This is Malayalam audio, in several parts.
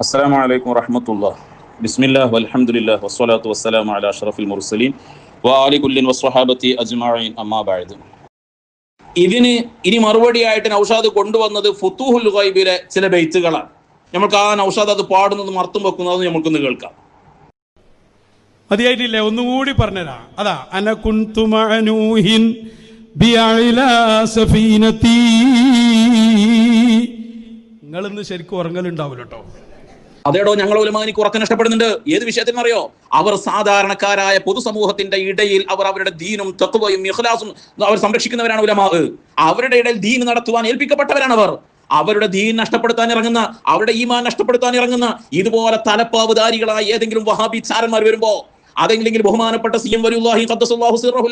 അസ്സാം വലൈക്കും വറഹമത്തുള്ള ബിസ്മില്ലാ അലഹമുല്ല വസ്വലാത്തു വസ്സലാം അല അഷറഫുൽ മുർസലീം വാലിഖുല്ലിൻ വസ്വഹാബത്തി അജ്മാൻ അമ്മാബായത് ഇതിന് ഇനി മറുപടിയായിട്ട് നൗഷാദ് കൊണ്ടുവന്നത് ഫുത്തൂഹുൽ ഖൈബിലെ ചില ബെയ്ത്തുകളാണ്. നമ്മൾക്ക് ആ നൗഷാദ് അത് പാടുന്നത് മർത്തും വെക്കുന്നതും നമുക്കൊന്ന് കേൾക്കാം. മതിയായിട്ടില്ലേ? ഒന്നുകൂടി പറഞ്ഞതാ അതാ അനകുൻതുമനൂഹിൻ നിങ്ങൾ ഇന്ന് ശരിക്കും ഉറങ്ങലുണ്ടാവില്ല കേട്ടോ അതേടോ ഞങ്ങൾ ഉലമാനിക്ക് ഉറക്കം നഷ്ടപ്പെടുന്നുണ്ട്. ഏത് വിഷയത്തിൽ അറിയോ? അവർ സാധാരണക്കാരായ പൊതുസമൂഹത്തിന്റെ ഇടയിൽ അവർ അവരുടെ ദീനും തത്വയും ഇഖ്ലാസും അവർ സംരക്ഷിക്കുന്നവരാണ് ഉലമാവ് അവരുടെ ഇടയിൽ ദീൻ നടത്തുവാൻ ഏൽപ്പിക്കപ്പെട്ടവരാണ് അവർ. അവരുടെ ദീൻ നഷ്ടപ്പെടുത്താൻ ഇറങ്ങുന്ന അവരുടെ ഈമാൻ നഷ്ടപ്പെടുത്താൻ ഇറങ്ങുന്ന ഇതുപോലെ തലപ്പാവുധാരികളായ ഏതെങ്കിലും വഹാബി ചാരന്മാർ വരുമ്പോ അതെങ്കിലും ബഹുമാനപ്പെട്ട സി എം വരുല്ലാഹി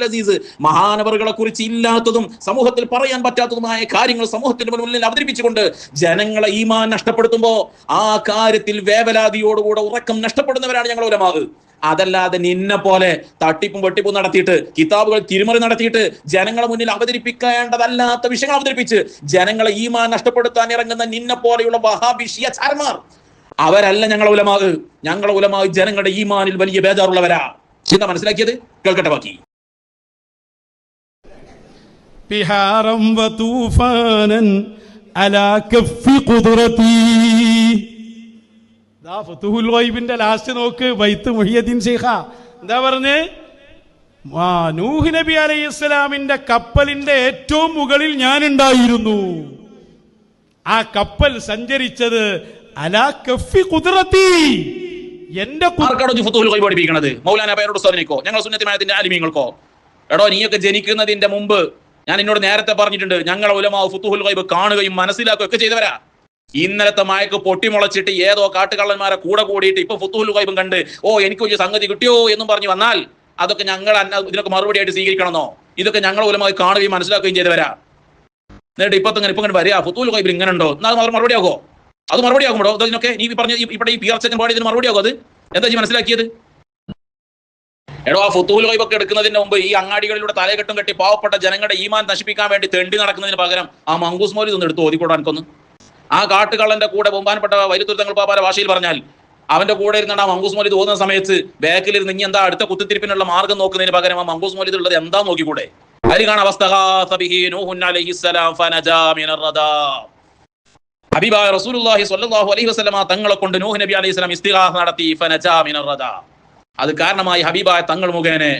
അസീസ് മഹാനവറുകളെ കുറിച്ച് ഇല്ലാത്തതും സമൂഹത്തിൽ പറയാൻ പറ്റാത്തതുമായ കാര്യങ്ങൾ സമൂഹത്തിന്റെ മുന്നിൽ അവതരിപ്പിച്ചുകൊണ്ട് ജനങ്ങളെ ഈമാൻ നഷ്ടപ്പെടുത്തുമ്പോ ആ കാര്യത്തിൽ വേവലാതിയോടുകൂടെ ഉറക്കം നഷ്ടപ്പെടുന്നവരാണ് ഞങ്ങൾ ഉലമാവ് അതല്ലാതെ നിന്നെ പോലെ തട്ടിപ്പും വെട്ടിപ്പും നടത്തിയിട്ട് കിതാബുകൾ തിരുമറി നടത്തിയിട്ട് ജനങ്ങളെ മുന്നിൽ അവതരിപ്പിക്കേണ്ടതല്ലാത്ത വിഷയങ്ങൾ അവതരിപ്പിച്ച് ജനങ്ങളെ ഈമാൻ നഷ്ടപ്പെടുത്താൻ ഇറങ്ങുന്ന നിന്നെ പോലെയുള്ള വഹാബിഷിയ ചാരന്മാർ അവരല്ല ഞങ്ങളെ ഉലമാവ് ഞങ്ങളെ ഉലമാവ് ജനങ്ങളുടെ ഈമാനിൽ വലിയ ബേജാറുള്ളവരാ. ചിന്ത മനസ്സിലാക്കിയത്? കേൾക്കട്ടെ ബാക്കി. ബിഹാറം വതൂഫാനൻ അലാ കഫി ഖുദ്റതി. ദാ ഫതുഹുൽ ഗൈബിന്റെ ലാസ്റ്റ് നോക്ക് ബൈത്ത് മുഹിയദ്ദീൻ ശൈഖ. എന്താ പറഞ്ഞേ? നൂഹ് നബി അലൈഹി ഇസ്ലാമിന്റെ കപ്പലിന്റെ ഏറ്റവും മുകളിൽ ഞാൻ ഉണ്ടായിരുന്നു ആ കപ്പൽ സഞ്ചരിച്ചത് അലാ കഫി കുതിരത്തി എന്റെ പഠിപ്പിക്കണത്? മൗലാന പേരോട് സ്വാധീനിക്കോ ഞങ്ങൾ സുന്നത്തിമായതിന്റെ ആലിമീങ്ങൾക്കോ? എടോ നീയൊക്കെ ജനിക്കുന്നതിന്റെ മുമ്പ് ഞാൻ എന്നോട് നേരത്തെ പറഞ്ഞിട്ടുണ്ട് ഞങ്ങൾ ഉലമാവ് ഫുത്തുഹുൽ ഗൈബ് കാണുകയും മനസ്സിലാക്കുകയും ഒക്കെ ചെയ്തവരാ. ഇന്നലത്തെ മയക്ക് പൊട്ടിമുളച്ചിട്ട് ഏതോ കാട്ടുകള്ളന്മാരെ കൂടെ കൂടിയിട്ട് ഇപ്പൊ ഫുത്തുഹുൽ ഗൈബും കണ്ട് ഓ എനിക്ക് ഒരു സംഗതി കിട്ടിയോ? എന്നും പറഞ്ഞു വന്നാൽ അതൊക്കെ ഞങ്ങൾ ഇതിനൊക്കെ മറുപടിയായിട്ട് സ്വീകരിക്കണമെന്നോ? ഇതൊക്കെ ഞങ്ങൾ ഉലമാവ് കാണുകയും മനസ്സിലാക്കുകയും ചെയ്തവരാ. ഇപ്പത്തെ ഇങ്ങനെ ഇപ്പൊ ഇങ്ങനെ വരിക. ഫുത്തുൽ ഇപ്പം ഇങ്ങനെ ഉണ്ടോ? എന്നാൽ അത് മറുപടി ആകുമോ അത് മറുപടി ആകുമ്പോഴോ ഇതിനൊക്കെ നീ പറഞ്ഞ ഇവിടെ ഈ പി ആർ സെക്കൻഡ് പാടി ഇതിന് മറുപടി ആകും അത്? എന്താ ചെയ്യും മനസ്സിലാക്കിയത്? എടോ ആ ഫുത്തൂൽ കൈപ്പൊക്കെ എടുക്കുന്നതിന് മുമ്പ് ഈ അങ്ങാടികളിലൂടെ തലകെട്ടും കെട്ടി പാവപ്പെട്ട ജനങ്ങളുടെ ഈമാൻ നശിപ്പിക്കാൻ വേണ്ടി തെണ്ടി നടക്കുന്നതിന് പകരം ആ മങ്കൂസ് മോലി ഒന്ന് എടുത്ത് ഓതിക്കൂടാ എനിക്കൊന്ന്. ആ കാട്ടുകള്ളന്റെ കൂടെ ബഹുമാനപ്പെട്ട വൈരുത്തുരുത്തങ്ങൾ പാപ്പാര ഭാഷയിൽ പറഞ്ഞാൽ അവന്റെ കൂടെ ഇരുന്ന ആ മങ്കൂസ് മോലി തോന്നുന്ന സമയത്ത് ബാക്കിൽ ഇരുന്ന് ഇനി എന്താ അടുത്ത കുത്തിത്തിരിപ്പിനുള്ള മാർഗം നോക്കുന്നതിന് പകരം ആ മങ്കൂസ് മോലി ഉള്ളത് എന്താ നോക്കിക്കൂടെ? ഹബീബായ റസൂലുള്ളാഹി സ്വല്ലല്ലാഹു അലൈഹി വസല്ലമ തങ്ങളെ കൊണ്ട് നൂഹ് നബി അലൈഹി സ്വലാം ഇസ്തിഗാഹ നടത്തി ഫനജാ മിനർ റദാ. അത് കാരണമായി ഹബീബായ തങ്ങൾ മുഖേനെ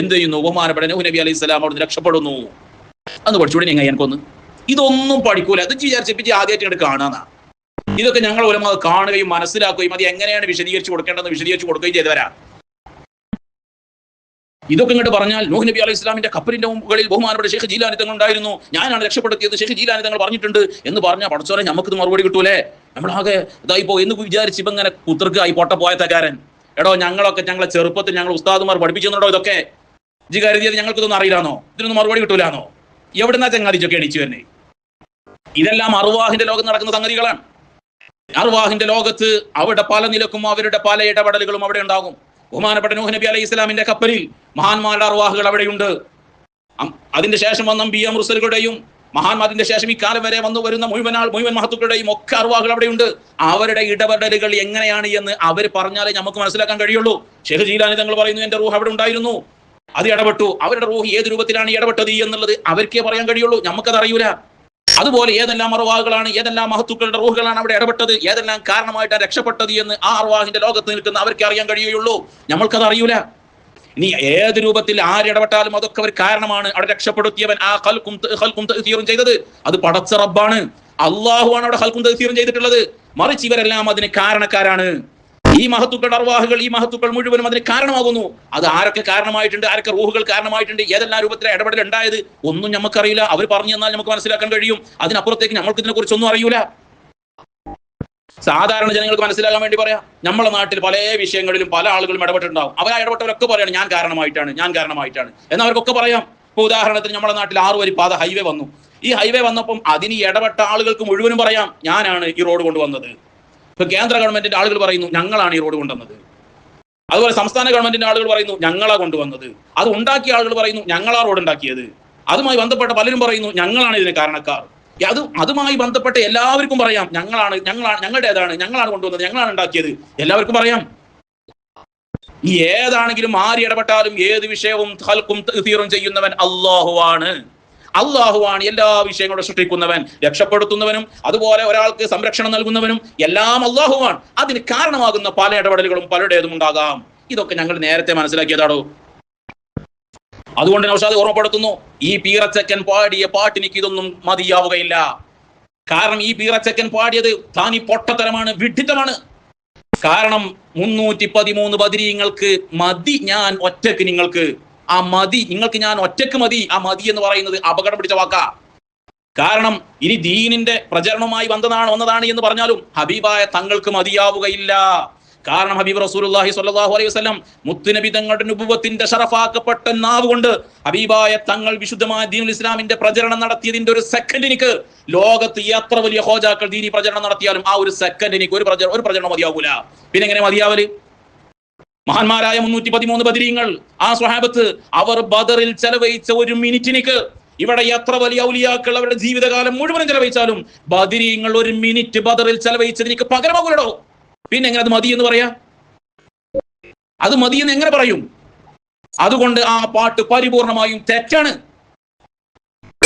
എന്ത് ചെയ്യുന്നു? ബഹുമാനപ്പെട്ട നൂഹ് നബി അലൈഹി സ്വലാം അവിടുന്ന് രക്ഷപ്പെടുന്നു. അന്ന് പഠിച്ചുകൂടി ഞങ്ങൾ എനിക്കൊന്ന്? ഇതൊന്നും പഠിക്കൂല. ഇത് വിചാരിച്ചിപ്പിച്ച് ആദ്യമായിട്ട് ഇങ്ങോട്ട് കാണാന്നാ. ഇതൊക്കെ ഞങ്ങൾ ഒരു കാണുകയും മനസ്സിലാക്കുകയും അത് എങ്ങനെയാണ് വിശദീകരിച്ച് കൊടുക്കേണ്ടതെന്ന് വിശദീകരിച്ച് കൊടുക്കുകയും ചെയ്തവരാ. ഇതൊക്കെ ഇങ്ങോട്ട് പറഞ്ഞാൽ നൂഹ് നബി അലൈഹി ഇസ്ലാമിന്റെ കപ്പലിന്റെ മുകളിൽ ബഹുമാനപ്പെട്ട ഷെയ്ഖ് ജീലാനി തങ്ങൾ ഉണ്ടായിരുന്നു ഞാനാണ് രക്ഷപ്പെടുത്തിയത്. ഷെയ്ഖ് ജീലാനി തങ്ങൾ പറഞ്ഞിട്ടുണ്ട്. എന്ന് പറഞ്ഞാൽ പഠിച്ചോലെ നമുക്കിത് മറുപടി കിട്ടൂലേ? നമ്മളാകെ ഇതായിപ്പോ എന്ന് വിചാരിച്ചു ഇപ്പൊ ഇങ്ങനെ കുതിർക്കായി പൊട്ട പോയത്തക്കാരൻ. എടോ ഞങ്ങളൊക്കെ ഞങ്ങളെ ചെറുപ്പത്തിൽ ഞങ്ങൾ ഉസ്താദുമാർ പഠിപ്പിച്ചെന്നുണ്ടോ ഇതൊക്കെ? ജി കരുതിയത് ഞങ്ങൾക്കിതൊന്നും അറിയില്ലാന്നോ? ഇതിനൊന്നും മറുപടി കിട്ടൂലാന്നോ? എവിടുന്നാ ചങ്ങാതിച്ചൊക്കെ എണീച്ചു തന്നെ ഇതെല്ലാം അറുവാഹിന്റെ ലോകം നടക്കുന്ന സംഗതികളാണ്. അറുവാഹിന്റെ ലോകത്ത് അവിടെ പല നിലക്കും അവരുടെ പല ഇടപെടലുകളും അവിടെ ഉണ്ടാകും. ബഹുമാനപ്പെട്ട നൂഹ് നബി അലൈഹി ഇസ്ലാമിന്റെ കപ്പലിൽ മഹാന്മാരുടെ അറുവാഹുകൾ അവിടെയുണ്ട്. അതിന്റെ ശേഷം വന്ന ബി എം റുസലുകളുടെയും മഹാന്മാരിന്റെ ശേഷം ഈ കാലം വരെ വന്നു വരുന്ന മുഴുവൻ ആൾ മുഴുവൻ മഹത്തുക്കളുടെയും ഒക്കെ അറിവാകൾ അവിടെയുണ്ട്. അവരുടെ ഇടപെടലുകൾ എങ്ങനെയാണ് എന്ന് അവർ പറഞ്ഞാലേ നമുക്ക് മനസ്സിലാക്കാൻ കഴിയുള്ളൂ. ഷെഹ് ജീലാനി തങ്ങൾ പറയുന്നു എന്റെ റൂഹ് അവിടെ ഉണ്ടായിരുന്നു. അത് ഇടപെട്ടു. അവരുടെ റൂഹ് ഏത് രൂപത്തിലാണ് ഇടപെട്ടത് എന്നുള്ളത് അവർക്കേ പറയാൻ കഴിയുള്ളൂ. നമുക്കത് അറിയൂല. അതുപോലെ ഏതെല്ലാം അറുവാഹുകളാണ് ഏതെല്ലാം മഹത്തുക്കളുടെ റൂഹുകളാണ് അവിടെ ഇടപെട്ടത് ഏതെല്ലാം കാരണമായിട്ട് രക്ഷപ്പെട്ടത് എന്ന് ആ അറുവാഹിന്റെ ലോകത്ത് നിൽക്കുന്ന അവർക്ക് അറിയാൻ കഴിയുകയുള്ളൂ. നമ്മൾക്കത് അറിയൂല. ഇനി ഏത് രൂപത്തിൽ ആരിടപെട്ടാലും അതൊക്കെ ഒരു കാരണമാണ്. അവിടെ രക്ഷപ്പെടുത്തിയവൻ ആ ഹൽക്കും ഹൽക്കും തീറും ചെയ്തത്. അത് പടച്ച റബ്ബാണ്. അള്ളാഹുവാണ് അവിടെ ഹൽക്കും തീറും ചെയ്തിട്ടുള്ളത്. മറിച്ച് ഇവരെല്ലാം അതിന് കാരണക്കാരാണ്. ഈ മഹത്തുക്കളുടെ അർവാഹുകൾ ഈ മഹത്തുക്കൾ മുഴുവനും അതിന് കാരണമാകുന്നു. അത് ആരൊക്കെ കാരണമായിട്ടുണ്ട് ആരൊക്കെ റൂഹുകൾ കാരണമായിട്ടുണ്ട് ഏതെല്ലാം രൂപത്തിലെ ഇടപെടൽ ഉണ്ടായത് ഒന്നും നമുക്കറിയില്ല. അവർ പറഞ്ഞു തന്നാൽ നമുക്ക് മനസ്സിലാക്കാൻ കഴിയും. അതിനപ്പുറത്തേക്ക് നമ്മൾക്ക് ഇതിനെ കുറിച്ചൊന്നും അറിയൂല. സാധാരണ ജനങ്ങൾക്ക് മനസ്സിലാക്കാൻ വേണ്ടി പറയാം. നമ്മളെ നാട്ടിൽ പല വിഷയങ്ങളിലും പല ആളുകളും ഇടപെട്ടിട്ടുണ്ടാവും. അവർ ആ ഇടപെട്ടവരൊക്കെ പറയാണ് ഞാൻ കാരണമായിട്ടാണ് ഞാൻ കാരണമായിട്ടാണ്. എന്ന് അവർക്കൊക്കെ പറയാം. ഇപ്പൊ ഉദാഹരണത്തിന് നമ്മുടെ നാട്ടിൽ ആറു വരി പാത ഹൈവേ വന്നു. ഈ ഹൈവേ വന്നപ്പം അതിന് ഇടപെട്ട ആളുകൾക്ക് മുഴുവനും പറയാം ഞാനാണ് ഈ റോഡ് കൊണ്ടുവന്നത്. ഇപ്പൊ കേന്ദ്ര ഗവൺമെന്റിന്റെ ആളുകൾ പറയുന്നു ഞങ്ങളാണ് ഈ റോഡ് കൊണ്ടുവന്നത്. അതുപോലെ സംസ്ഥാന ഗവൺമെന്റിന്റെ ആളുകൾ പറയുന്നു ഞങ്ങളാ കൊണ്ടുവന്നത്. അത് ഉണ്ടാക്കിയ ആളുകൾ പറയുന്നു ഞങ്ങളാ റോഡ് ഉണ്ടാക്കിയത്. അതുമായി ബന്ധപ്പെട്ട പലരും പറയുന്നു ഞങ്ങളാണ് ഇതിന് കാരണക്കാർ. അത് അതുമായി ബന്ധപ്പെട്ട എല്ലാവർക്കും പറയാം ഞങ്ങളാണ് ഞങ്ങളാണ് ഞങ്ങളുടേതാണ് ഞങ്ങളാണ് കൊണ്ടുവന്നത് ഞങ്ങളാണ് ഉണ്ടാക്കിയത്. എല്ലാവർക്കും പറയാം. ഏതാണെങ്കിലും ആര് ഇടപെട്ടാലും ഏത് വിഷയവും തീറും ചെയ്യുന്നവൻ അള്ളാഹുവാണ് അള്ളാഹുവാണ് എല്ലാ വിഷയങ്ങളും സൃഷ്ടിക്കുന്നവൻ രക്ഷപ്പെടുത്തുന്നവനും അതുപോലെ ഒരാൾക്ക് സംരക്ഷണം നൽകുന്നവനും എല്ലാം അള്ളാഹുവാണ് അതിന് കാരണമാകുന്ന പല ഇടപെടലുകളും പലരുടേതും ഉണ്ടാകാം. ഇതൊക്കെ ഞങ്ങൾ നേരത്തെ മനസ്സിലാക്കിയതാണോ അതുകൊണ്ട് നൗഷാദ് ഓർമ്മപ്പെടുത്തുന്നു ഈ പീറച്ചക്കൻ പാടിയ പാട്ടിനിക്ക് ഇതൊന്നും മതിയാവുകയില്ല. കാരണം ഈ പീറച്ചക്കൻ പാടിയത് താനി പൊട്ടത്തരമാണ് വിഡിത്തമാണ് കാരണം മുന്നൂറ്റി പതിമൂന്ന് ബദിരീങ്ങൾക്ക് മതി ഞാൻ ഒറ്റയ്ക്ക് നിങ്ങൾക്ക്. ആ മതി നിങ്ങൾക്ക് ഞാൻ ഒറ്റയ്ക്ക് മതി ആ മതി എന്ന് പറയുന്നത് അപകടം പിടിച്ച വാക്കാ. കാരണം ഇനി ദീനിന്റെ പ്രചരണവുമായി വന്നതാണ് വന്നതാണ് എന്ന് പറഞ്ഞാലും ഹബീബായ തങ്ങൾക്ക് മതിയാവുകയില്ല. കാരണം ഹബീബ് റസൂലുള്ളാഹി സ്വല്ലല്ലാഹു അലൈഹി വസല്ലം മുത്തുനബി തങ്ങളുടെ നുബുവത്തിന്റെ ഷറഫാക്കപ്പെട്ട നാവ് കൊണ്ട് ഹബീബായ തങ്ങൾ വിശുദ്ധമായ ദീനുൽ ഇസ്ലാമിന്റെ പ്രചരണം നടത്തിയതിന്റെ ഒരു സെക്കൻഡിനിക്ക് ലോകത്ത് എത്ര വലിയ ഹോജാക്കൾ ദീനി പ്രചരണം നടത്തിയാലും ആ ഒരു സെക്കൻഡിനിക്ക് ഒരു പ്രചരണം ഒരു പ്രചരണം മതിയാവൂല. പിന്നെ എങ്ങനെ മതിയാവൽ? മഹാന്മാരായ മുന്നൂറ്റി പതിമൂന്ന് ബദിരീങ്ങൾ ആ സ്വഹാബത്ത് അവർ ബദറിൽ ചെലവഴിച്ച ഒരു മിനിറ്റിനിക്ക് ഇവിടെ എത്ര വലിയ ഔലിയാക്കൾ അവരുടെ ജീവിതകാലം മുഴുവനും ചെലവഴിച്ചാലും ബദിരീങ്ങൾ ഒരു മിനിറ്റ് ബദറിൽ ചെലവഴിച്ചതിനേക്ക് പകരമാകൂലടോ പിന്നെ എങ്ങനെ അത് മതി എന്ന് പറയാ? അത് മതി എന്ന് എങ്ങനെ പറയും? അതുകൊണ്ട് ആ പാട്ട് പരിപൂർണമായും തെറ്റാണ്.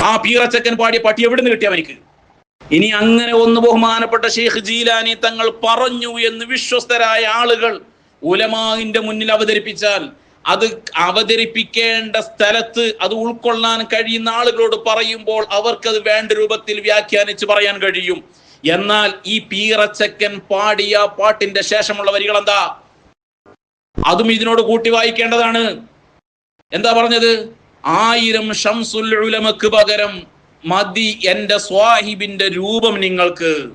ആ പീറച്ചക്കൻ പാടിയ പാട്ടി എവിടെ നിന്ന് കിട്ടിയ അവനിക്ക്? ഇനി അങ്ങനെ ഒന്ന് ബഹുമാനപ്പെട്ട ഷെയ്ഖ് ജീലാനി തങ്ങൾ പറഞ്ഞു എന്ന് വിശ്വസ്തരായ ആളുകൾ ഉലമാവിന്റെ മുന്നിൽ അവതരിപ്പിച്ചാൽ അത് അവതരിപ്പിക്കേണ്ട സ്ഥലത്ത് അത് ഉൾക്കൊള്ളാൻ കഴിയുന്ന ആളുകളോട് പറയുമ്പോൾ അവർക്കത് വേണ്ട രൂപത്തിൽ വ്യാഖ്യാനിച്ച് പറയാൻ കഴിയും. എന്നാൽ ഈ പീറച്ചക്കൻ പാടിയ പാട്ടിന്റെ ശേഷമുള്ള വരികൾ എന്താ? അതും ഇതിനോട് കൂട്ടി വായിക്കേണ്ടതാണ്. എന്താ പറഞ്ഞത്? ആയിരം ഷംസുൽ ഉലമക്ക് പകരം മതി എന്റെ സ്വാഹിബിന്റെ രൂപം നിങ്ങൾക്ക്.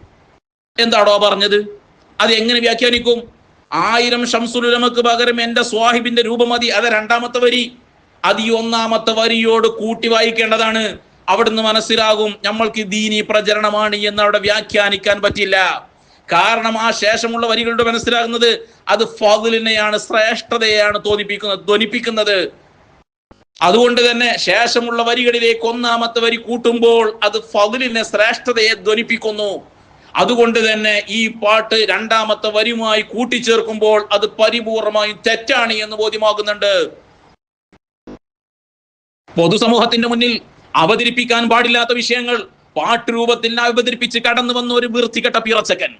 എന്താടോ പറഞ്ഞത്? അത് എങ്ങനെ വ്യാഖ്യാനിക്കും? ആയിരം ഷംസുലുലമക്ക് പകരം എന്റെ സ്വാഹിബിന്റെ രൂപമതി അത് രണ്ടാമത്തെ വരി. അത് ഈ ഒന്നാമത്തെ വരിയോട് കൂട്ടി വായിക്കേണ്ടതാണ്. അവിടുന്ന് മനസ്സിലാകും നമ്മൾക്ക് ദീനി പ്രചരണമാണ് എന്ന് അവിടെ വ്യാഖ്യാനിക്കാൻ പറ്റില്ല. കാരണം ആ ശേഷമുള്ള വരികളുടെ മനസ്സിലാകുന്നത് അത് ഫതിലിനെയാണ് ശ്രേഷ്ഠതയാണ് തോന്നിപ്പിക്കുന്നത് ധ്വനിപ്പിക്കുന്നത്. അതുകൊണ്ട് തന്നെ ശേഷമുള്ള വരികളിലേക്ക് ഒന്നാമത്തെ വരി കൂട്ടുമ്പോൾ അത് ഫതിലിനെ ശ്രേഷ്ഠതയെ ധ്വനിപ്പിക്കുന്നു. അതുകൊണ്ട് തന്നെ ഈ പാട്ട് രണ്ടാമത്തെ വരിയുമായി കൂട്ടിച്ചേർക്കുമ്പോൾ അത് പരിപൂർണമായും തെറ്റാണ് എന്ന് ബോധ്യമാകുന്നുണ്ട്. പൊതുസമൂഹത്തിന്റെ മുന്നിൽ അവതരിപ്പിക്കാൻ പാടില്ലാത്ത വിഷയങ്ങൾ പാട്ട് രൂപത്തിൽ അവതരിപ്പിച്ച് കടന്നു വന്ന ഒരു വൃത്തികെട്ട പീറച്ചക്കൻ.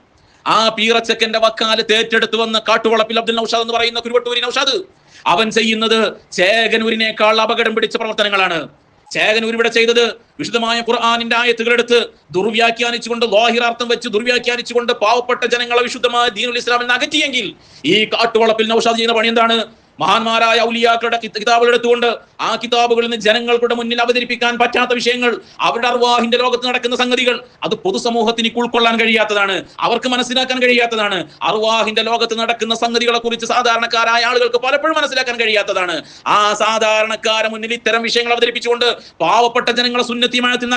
ആ പീറച്ചക്കന്റെ വക്കാൽ തേറ്റെടുത്തു വന്ന കാട്ടുവളപ്പിൽ അബ്ദുൽ നൌഷാദ് എന്ന് പറയുന്ന കുരുവട്ടൂരി നൌഷാദ്. അവൻ ചെയ്യുന്നത് ചേകനൂരിനേക്കാൾ അപകടം പിടിച്ച പ്രവർത്തനങ്ങളാണ്. ചേകനൂർ ഇവിടെ ചെയ്തത്? വിശുദ്ധമായ ഖുർആാനിന്റെ ആയത്തുകളെടുത്ത് ദുർവ്യാഖ്യാനിച്ചുകൊണ്ട് ലോഹിറാർത്ഥം വെച്ച് ദുർവ്യാഖ്യാനിച്ചുകൊണ്ട് പാവപ്പെട്ട ജനങ്ങളെ വിശുദ്ധമായ ദീനുൽ ഇസ്ലാമിൽ നിന്ന് അകറ്റിയെങ്കിൽ ഈ കാട്ടുവളപ്പിൽ നൌഷാദ് ചെയ്യുന്ന പണി എന്താണ്? മഹാന്മാരായ ഔലിയാക്കളുടെ കിത- കിതാബുകൾ എടുത്തുകൊണ്ട് ആ കിതാബുകളിൽ നിന്ന് ജനങ്ങളുടെ മുന്നിൽ അവതരിപ്പിക്കാൻ പറ്റാത്ത വിഷയങ്ങൾ അവരുടെ അർവാഹിന്റെ ലോകത്ത് നടക്കുന്ന സംഗതികൾ അത് പൊതുസമൂഹത്തിന് ഉൾക്കൊള്ളാൻ കഴിയാത്തതാണ്. അവർക്ക് മനസ്സിലാക്കാൻ കഴിയാത്തതാണ്. അർവാഹിന്റെ ലോകത്ത് നടക്കുന്ന സംഗതികളെ കുറിച്ച് സാധാരണക്കാരായ ആളുകൾക്ക് പലപ്പോഴും മനസ്സിലാക്കാൻ കഴിയാത്തതാണ്. ആ സാധാരണക്കാരെ മുന്നിൽ ഇത്തരം വിഷയങ്ങൾ അവതരിപ്പിച്ചുകൊണ്ട് പാവപ്പെട്ട ജനങ്ങളെ സുന്നത്തിമാനത്തിൽ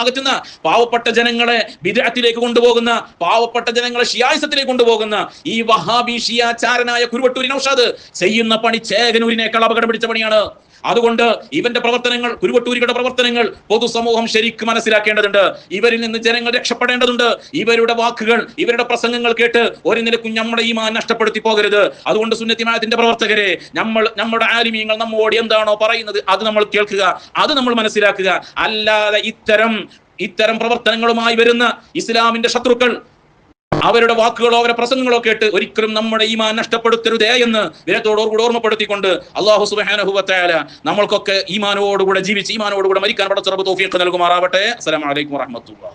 അകറ്റുന്ന പാവപ്പെട്ട ജനങ്ങളെ വിദേഹത്തിലേക്ക് കൊണ്ടുപോകുന്ന പാവപ്പെട്ട ജനങ്ങളെ ഷിയായിസത്തിലേക്ക് കൊണ്ടുപോകുന്ന ഈ വഹാബി ഷിയാചാരനായ കുരുവട്ടൂരി ചെയ്യുന്ന പണി ചേകനൂരിനേക്കാൾ അപകടം പിടിച്ച പണിയാണ്. അതുകൊണ്ട് ഇവന്റെ പ്രവർത്തനങ്ങൾ കുരുവട്ടൂരികളുടെ പ്രവർത്തനങ്ങൾ പൊതുസമൂഹം ശരിക്കും മനസ്സിലാക്കേണ്ടതുണ്ട്. ഇവരിൽ നിന്ന് ജനങ്ങൾ രക്ഷപ്പെടേണ്ടതുണ്ട്. ഇവരുടെ വാക്കുകൾ ഇവരുടെ പ്രസംഗങ്ങൾ കേട്ട് ഒരു നിലക്കും നമ്മുടെ ഈ മാൻ നഷ്ടപ്പെടുത്തി പോകരുത്. അതുകൊണ്ട് സുന്നത്തിമായത്തിന്റെ പ്രവർത്തകരെ നമ്മൾ നമ്മുടെ ആലിമീങ്ങൾ നമ്മോട് എന്താണോ പറയുന്നത് അത് നമ്മൾ കേൾക്കുക അത് നമ്മൾ മനസ്സിലാക്കുക. അല്ലാതെ ഇത്തരം ഇത്തരം പ്രവർത്തനങ്ങളുമായി വരുന്ന ഇസ്ലാമിന്റെ ശത്രുക്കൾ അവരുടെ വാക്കുകളോ അവരുടെ പ്രസംഗങ്ങളോ കേട്ട് ഒരിക്കലും നമ്മുടെ ഈമാൻ നഷ്ടപ്പെടുത്തരുതേ എന്ന് വിനത്തോടുകൂടി ഓർമ്മപ്പെടുത്തിക്കൊണ്ട് അള്ളാഹു സുബാനഹുബത്തായ നമ്മൾക്കൊക്കെ ഈമാനോടുകൂടെ ജീവിച്ച് ഈമാനോടുകൂടെ മരിക്കാൻ പടച്ചറബ് തോഫിയൊക്കെ നൽകുമാറാവട്ടെ. അസ്സലാമലൈക്കും വാഹമത്തുള്ള